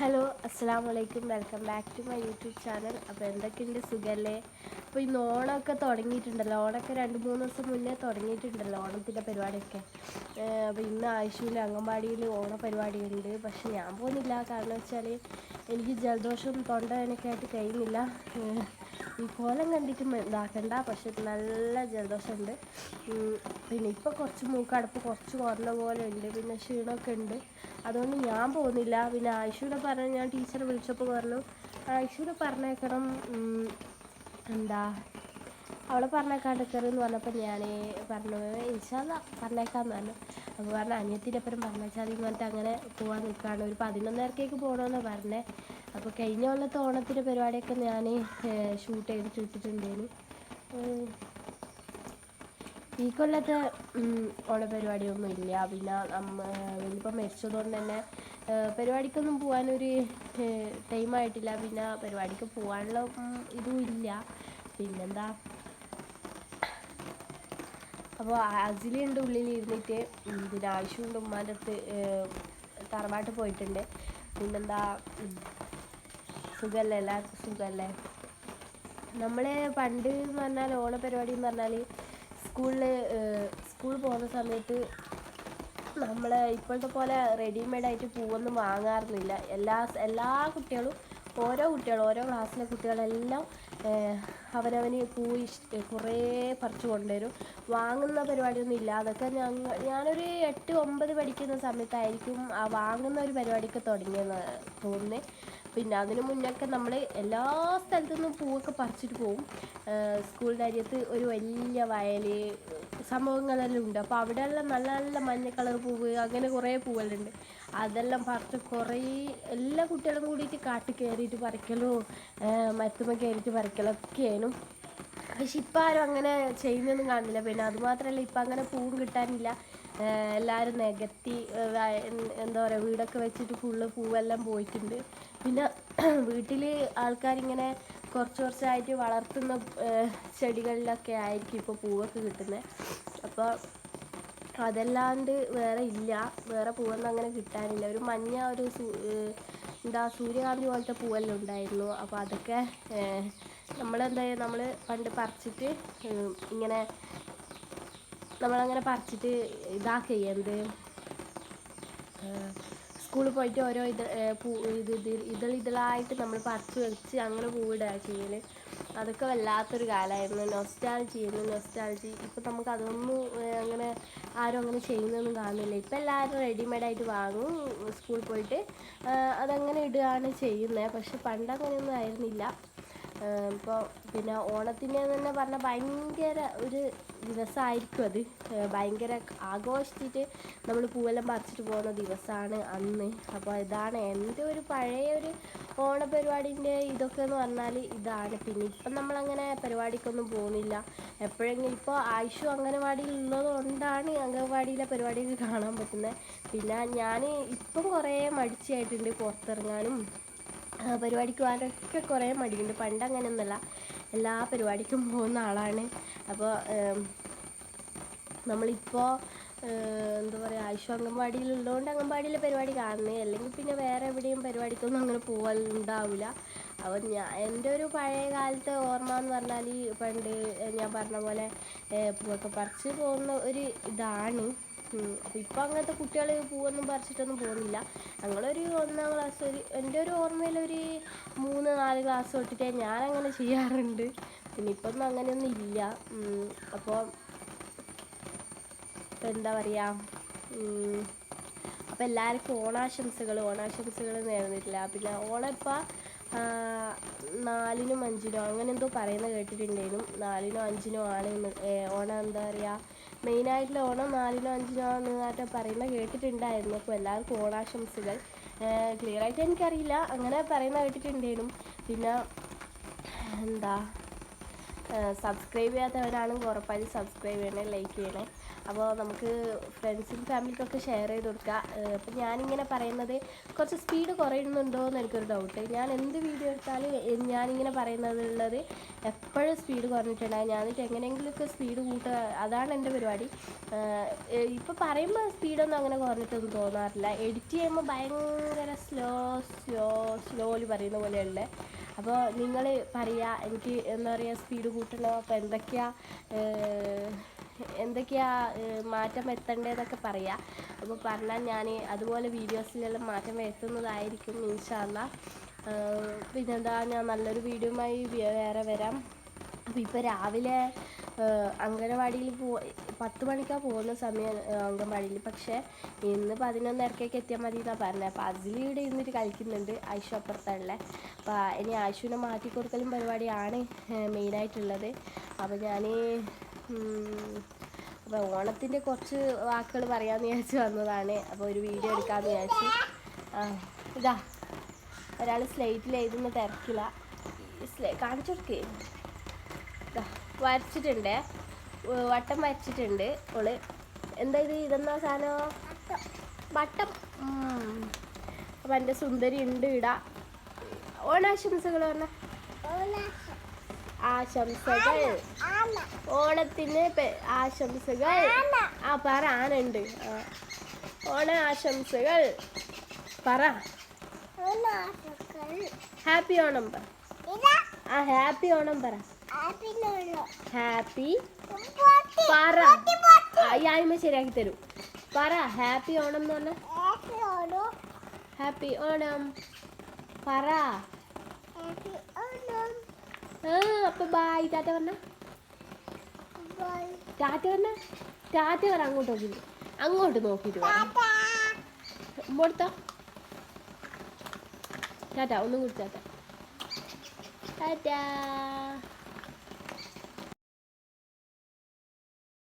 Hello അസ്സാം വലൈക്കും welcome back to my YouTube channel. അപ്പോൾ എന്തൊക്കെയുണ്ട്? സുഖല്ലേ? അപ്പോൾ ഇന്ന് ഓണമൊക്കെ തുടങ്ങിയിട്ടുണ്ടല്ലോ. ഓണമൊക്കെ രണ്ട് മൂന്ന് ദിവസം മുന്നേ തുടങ്ങിയിട്ടുണ്ടല്ലോ ഓണത്തിന്റെ പരിപാടിയൊക്കെ. അപ്പോൾ ഇന്ന് ആഴ്ചയിൽ അംഗൻവാടിയിൽ ഓണ പരിപാടിയുണ്ട് പക്ഷെ ഞാൻ പോകുന്നില്ല കാരണം വെച്ചാൽ എനിക്ക് ജലദോഷം തൊണ്ടവേനൊക്കെ ആയിട്ട് കഴിയുന്നില്ല. ഈ കോലം കണ്ടിട്ട് ഇതാക്കണ്ട പക്ഷെ നല്ല ജലദോഷമുണ്ട്. പിന്നെ ഇപ്പോൾ കുറച്ച് മൂക്കടപ്പ് കുറച്ച് കുറഞ്ഞ പോലെ ഉണ്ട് പിന്നെ ക്ഷീണമൊക്കെ ഉണ്ട്. അതുകൊണ്ട് ഞാൻ പോകുന്നില്ല. പിന്നെ ആയിഷൂടെ പറഞ്ഞു ഞാൻ ടീച്ചറെ വിളിച്ചപ്പോൾ പറഞ്ഞു ആയിഷൂടെ പറഞ്ഞേക്കണം എന്താ അവളെ പറഞ്ഞേക്കാണ്ടിക്കറെന്ന് പറഞ്ഞപ്പോൾ ഞാൻ പറഞ്ഞു ഇൻഷാല്ല പറഞ്ഞേക്കാന്ന് പറഞ്ഞു. അപ്പോൾ പറഞ്ഞു അനിയത്തിന്റെ അപ്പുറം പറഞ്ഞേച്ചാൽ എന്ന് പറഞ്ഞിട്ട് അങ്ങനെ പോകാൻ നിൽക്കുകയാണ് ഒരു പതിനൊന്നരക്കേക്ക് പോകണമെന്ന് പറഞ്ഞേ. അപ്പോൾ കഴിഞ്ഞ കൊല്ലത്തെ ഓണത്തിന്റെ പരിപാടിയൊക്കെ ഞാൻ ഷൂട്ട് ചെയ്തിട്ട് ഇട്ടിട്ടുണ്ടേനു. ഈ കൊല്ലത്തെ ഓണപരിപാടിയൊന്നും ഇല്ല. പിന്നെ വലിയപ്പം മരിച്ചതുകൊണ്ട് തന്നെ പരിപാടിക്കൊന്നും പോകാനൊരു ടൈമായിട്ടില്ല പിന്നെ പരിപാടിക്ക് പോകാനുള്ള ഇതും ഇല്ല. പിന്നെന്താ? അപ്പോൾ അസിലുണ്ട് ഉള്ളിൽ ഇരുന്നിട്ട് ആവശ്യമുണ്ട് ഉമ്മാന്റെ അടുത്ത് തറവാട്ട് പോയിട്ടുണ്ട്. പിന്നെന്താ സുഖമല്ലേ? എല്ലാവർക്കും സുഖമല്ലേ? നമ്മൾ പണ്ട് എന്ന് പറഞ്ഞാൽ ഓണപരിപാടി എന്ന് പറഞ്ഞാൽ സ്കൂളിൽ സ്കൂൾ പോകുന്ന സമയത്ത് നമ്മൾ ഇപ്പോഴത്തെ പോലെ റെഡിമെയ്ഡായിട്ട് പൂവൊന്നും വാങ്ങാറൊന്നുമില്ല. എല്ലാ എല്ലാ കുട്ടികളും ഓരോ കുട്ടികളും ഓരോ ക്ലാസ്സിലെ കുട്ടികളെല്ലാം അവനവന് പൂ കുറേ പറിച്ചു കൊണ്ടുവരും. വാങ്ങുന്ന പരിപാടിയൊന്നും ഇല്ല. അതൊക്കെ ഞങ്ങൾ ഞാനൊരു എട്ട് ഒമ്പത് പഠിക്കുന്ന സമയത്തായിരിക്കും ആ വാങ്ങുന്ന ഒരു പരിപാടിയൊക്കെ തുടങ്ങിയെന്ന് തോന്നുന്നത് പിന്നെ അതിന് മുന്നൊക്കെ നമ്മൾ എല്ലാ സ്ഥലത്തു നിന്നും പൂവൊക്കെ പറിച്ചിട്ട് പോവും. സ്കൂൾ സ്കൂളിന്റെ അരിയത്ത് ഒരു വലിയ വയൽ സംഭവങ്ങളെല്ലാം ഉണ്ട്. അപ്പോൾ അവിടെയെല്ലാം നല്ല നല്ല മഞ്ഞ കളർ പൂവ് അങ്ങനെ കുറേ പൂവെല്ലാം അതെല്ലാം പറിച്ച് കുറേ എല്ലാ കുട്ടികളും കൂടിയിട്ട് കാട്ടിൽ കയറിയിട്ട് പറിക്കലോ മരത്തുമ്മ കയറിയിട്ട് പറിക്കലൊക്കെയാണ് പക്ഷെ ഇപ്പം ആരും അങ്ങനെ ചെയ്യുന്നൊന്നും കാണുന്നില്ല. പിന്നെ അതുമാത്രമല്ല ഇപ്പം അങ്ങനെ പൂവും കിട്ടാനില്ല. എല്ലാവരും നികത്തി എന്താ പറയുക വീടൊക്കെ വെച്ചിട്ട് ഫുള്ള് പൂവെല്ലാം പോയിട്ടുണ്ട്. പിന്നെ വീട്ടിൽ ആൾക്കാരിങ്ങനെ കുറച്ച് കുറച്ചായിട്ട് വളർത്തുന്ന ചെടികളിലൊക്കെ ആയിരിക്കും ഇപ്പോൾ പൂവൊക്കെ കിട്ടുന്നത് അപ്പോൾ അതല്ലാണ്ട് വേറെ ഇല്ല. വേറെ പൂവൊന്നും അങ്ങനെ കിട്ടാനില്ല. ഒരു മഞ്ഞ ഒരു എന്താ സൂര്യകാന്തി പോലത്തെ പൂവെല്ലാം ഉണ്ടായിരുന്നു. അപ്പോൾ അതൊക്കെ നമ്മളെന്താ നമ്മൾ പണ്ട് പറിച്ചിട്ട് ഇങ്ങനെ നമ്മളങ്ങനെ പറിച്ചിട്ട് ഇതാക്കുക എന്ത്? സ്കൂളിൽ പോയിട്ട് ഓരോ ഇത് പൂ ഇത് ഇത് ഇതൾ നമ്മൾ പറിച്ച് വെച്ച് അങ്ങനെ പൂവിടുക ചെയ്യൽ അതൊക്കെ വല്ലാത്തൊരു കാലമായിരുന്നു നൊസ്റ്റാൾജി ചെയ്യുന്നു നൊസ്റ്റാൾജി ഇപ്പം നമുക്ക് അതൊന്നും അങ്ങനെ ആരും അങ്ങനെ ചെയ്യുന്നൊന്നും കാണുന്നില്ല. ഇപ്പം എല്ലാവരും റെഡിമെയ്ഡായിട്ട് വാങ്ങും സ്കൂളിൽ പോയിട്ട്. അതങ്ങനെ ഇടുകയാണ് ചെയ്യുന്നത്. പക്ഷെ പണ്ടങ്ങനെയൊന്നും ആയിരുന്നില്ല. ഇപ്പോൾ പിന്നെ ഓണത്തിന് തന്നെ പറഞ്ഞാൽ ഭയങ്കര ഒരു ദിവസമായിരിക്കും അത്. ഭയങ്കര ആഘോഷിച്ചിട്ട് നമ്മൾ പൂവെല്ലാം പറിച്ചിട്ട് പോകുന്ന ദിവസമാണ് അന്ന്. അപ്പോൾ ഇതാണ് എന്റെ ഒരു പഴയ ഒരു ഓണപരിപാടിന്റെ ഇതൊക്കെ എന്ന് പറഞ്ഞാൽ ഇതാണ്. പിന്നെ ഇപ്പം നമ്മളങ്ങനെ പരിപാടിക്കൊന്നും പോകുന്നില്ല. എപ്പോഴെങ്കിലും ഇപ്പോൾ ആയുഷു അംഗനവാടിയിൽ ഉള്ളത് കൊണ്ടാണ് അംഗനവാടിയിലെ പരിപാടിയൊക്കെ കാണാൻ പറ്റുന്നത് പിന്നെ ഞാൻ ഇപ്പം കുറേ മടിച്ചായിട്ടുണ്ട് പുറത്തിറങ്ങാനും. പരിപാടിക്ക് പോകാനൊക്കെ കുറേ മടിയുണ്ട്. പണ്ട് അങ്ങനെയൊന്നുമല്ല എല്ലാ പരിപാടിക്കും പോകുന്ന ആളാണ്. അപ്പോൾ നമ്മളിപ്പോൾ എന്താ പറയുക ആയുഷ് അംഗൻവാടിയിലുള്ളതുകൊണ്ട് അംഗൻവാടിയിലെ പരിപാടി കാണുന്നേ. അല്ലെങ്കിൽ പിന്നെ വേറെ എവിടെയും പരിപാടിക്കൊന്നും അങ്ങനെ പോകാനുണ്ടാവില്ല അപ്പോൾ ഞാൻ എന്റെ ഒരു പഴയ കാലത്തെ ഓർമ്മ എന്ന് പറഞ്ഞാൽ പണ്ട് ഞാൻ പറഞ്ഞ പോലെ പൂവൊക്കെ പറിച്ച് പോകുന്ന ഒരു ഇതാണ്. അപ്പോൾ ഇപ്പോൾ അങ്ങനത്തെ കുട്ടികൾ പൂവൊന്നും പറിച്ചിട്ടൊന്നും പോകുന്നില്ല. ഞങ്ങളൊരു ഒന്നാം ക്ലാസ് ഒരു എന്റെ ഒരു ഓർമ്മയിൽ ഒരു മൂന്ന് നാല് ക്ലാസ് തൊട്ടിട്ടേ ഞാനങ്ങനെ ചെയ്യാറുണ്ട്. പിന്നെ ഇപ്പം ഒന്നും അങ്ങനെയൊന്നും ഇല്ല. അപ്പോൾ എന്താ പറയുക അപ്പോൾ എല്ലാവർക്കും ഓണാശംസകൾ ഓണാശംസകൾ നേർന്നിട്ടില്ല. പിന്നെ ഓണം ഇപ്പം നാലിനും അഞ്ചിനോ അങ്ങനെ എന്തോ പറയുന്നത് കേട്ടിട്ടുണ്ടായിരുന്നു. നാലിനോ അഞ്ചിനോ ആണ് ഓണം എന്താ പറയുക മെയിനായിട്ടുള്ള ഓണം നാലിനോ അഞ്ചിനോ ആണെന്നായിട്ട് പറയുന്നത് കേട്ടിട്ടുണ്ടായിരുന്നു. അപ്പോൾ എല്ലാവർക്കും ഓണാശംസകൾ. ക്ലിയറായിട്ട് എനിക്കറിയില്ല. അങ്ങനെ പറയുന്ന കേട്ടിട്ടുണ്ടായിരുന്നു. പിന്നെ എന്താ? സബ്സ്ക്രൈബ് ചെയ്യാത്തവരാണെങ്കിൽ ഉറപ്പായും സബ്സ്ക്രൈബ് ചെയ്യണേ ലൈക്ക് ചെയ്യണേ. അപ്പോൾ നമുക്ക് ഫ്രണ്ട്സിനും ഫാമിലിക്കൊക്കെ ഷെയർ ചെയ്ത് കൊടുക്കുക അപ്പോൾ ഞാനിങ്ങനെ പറയുന്നത് കുറച്ച് സ്പീഡ് കുറയുന്നുണ്ടോ എന്ന് എനിക്കൊരു ഡൗട്ട് ഞാൻ എന്ത് വീഡിയോ എടുത്താലും ഞാനിങ്ങനെ പറയുന്നതുള്ളത് എപ്പോഴും സ്പീഡ് കുറഞ്ഞിട്ടുണ്ടാകും ഞാനിട്ട് എങ്ങനെയെങ്കിലുമൊക്കെ സ്പീഡ് കൂട്ടുക അതാണ് എന്റെ പരിപാടി. ഇപ്പോൾ പറയുമ്പോൾ സ്പീഡൊന്നും അങ്ങനെ കുറഞ്ഞിട്ടൊന്നും തോന്നാറില്ല. എഡിറ്റ് ചെയ്യുമ്പോൾ ഭയങ്കര സ്ലോ സ്ലോ സ്ലോലി പറയുന്ന പോലെയുള്ള അപ്പോൾ നിങ്ങൾ പറയുക എനിക്ക് എന്താ പറയുക സ്പീഡ് കൂട്ടണോ അപ്പോൾ എന്തൊക്കെയാ എന്തൊക്കെയാ മാറ്റം വരുത്തേണ്ടതെന്നൊക്കെ പറയാം. അപ്പോൾ പറഞ്ഞാൽ ഞാൻ അതുപോലെ വീഡിയോസിലെല്ലാം മാറ്റം വരുത്തുന്നതായിരിക്കും ഇൻഷാല്ല പിന്നെന്താ ഞാൻ നല്ലൊരു വീഡിയോയുമായി വേറെ വരാം. അപ്പോൾ ഇപ്പോൾ രാവിലെ അംഗനവാടിയിൽ പോ പത്ത് മണിക്കാണ് പോകുന്ന സമയം അംഗൻവാടിയിൽ. പക്ഷേ ഇന്ന് പതിനൊന്നരക്കൊക്കെ എത്തിയാൽ മതി എന്നാണ് പറഞ്ഞത് അപ്പോൾ അതിലിവിടെ ഇരുന്നിട്ട് കളിക്കുന്നുണ്ട് ആയിഷു അപ്പുറത്തുള്ള അപ്പോൾ ഇനി ആയിഷുവിനെ മാറ്റി കൊടുക്കലും പരിപാടിയാണ് മെയിനായിട്ടുള്ളത് അപ്പോൾ ഞാൻ അപ്പോൾ ഓണത്തിന്റെ കുറച്ച് വാക്കുകൾ പറയാമെന്ന് വിചാരിച്ച് വന്നതാണ്. അപ്പോൾ ഒരു വീഡിയോ എടുക്കാമെന്ന് വിചാരിച്ചു. ഇതാ. ഒരാൾ സ്ലേറ്റിൽ എഴുതുന്ന തിരക്കില്ല കാണിച്ചു കൊടുക്കേ. വരച്ചിട്ടുണ്ട്. വട്ടം വരച്ചിട്ടുണ്ട് ഓൾ. എന്താ ഇത്? ഇതെന്നാ സാധനം? വട്ടം. അപ്പൊ എന്റെ സുന്ദരി ഉണ്ട് ഇടാ ഓണാശംസകൾ പറഞ്ഞ. ആശംസകൾ. ഓണത്തിന് ആശംസകൾ. ആ പറ ആനുണ്ട്. ഓണ ആശംസകൾ. പറ. ഹാപ്പി ഓണം പറ. ആ ഹാപ്പി ഓണം പറ. ഹാപ്പി പറ. ഈ ആയ്മ ശരിയാക്കി തരൂ. പറ ഹാപ്പി ഓണം എന്ന് പറഞ്ഞ? ഹാപ്പി ഓണം. പറ. അപ്പൊ ബായ് ടാറ്റ പറഞ്ഞ? ടാറ്റ പറഞ്ഞ? ടാറ്റ പറ അങ്ങോട്ട് നോക്കി അങ്ങോട്ട് നോക്കിയിട്ട് പറ. ഇങ്ങോട്ടോ ടാറ്റ ഒന്നും കൂടി ടാറ്റ. ടാറ്റ.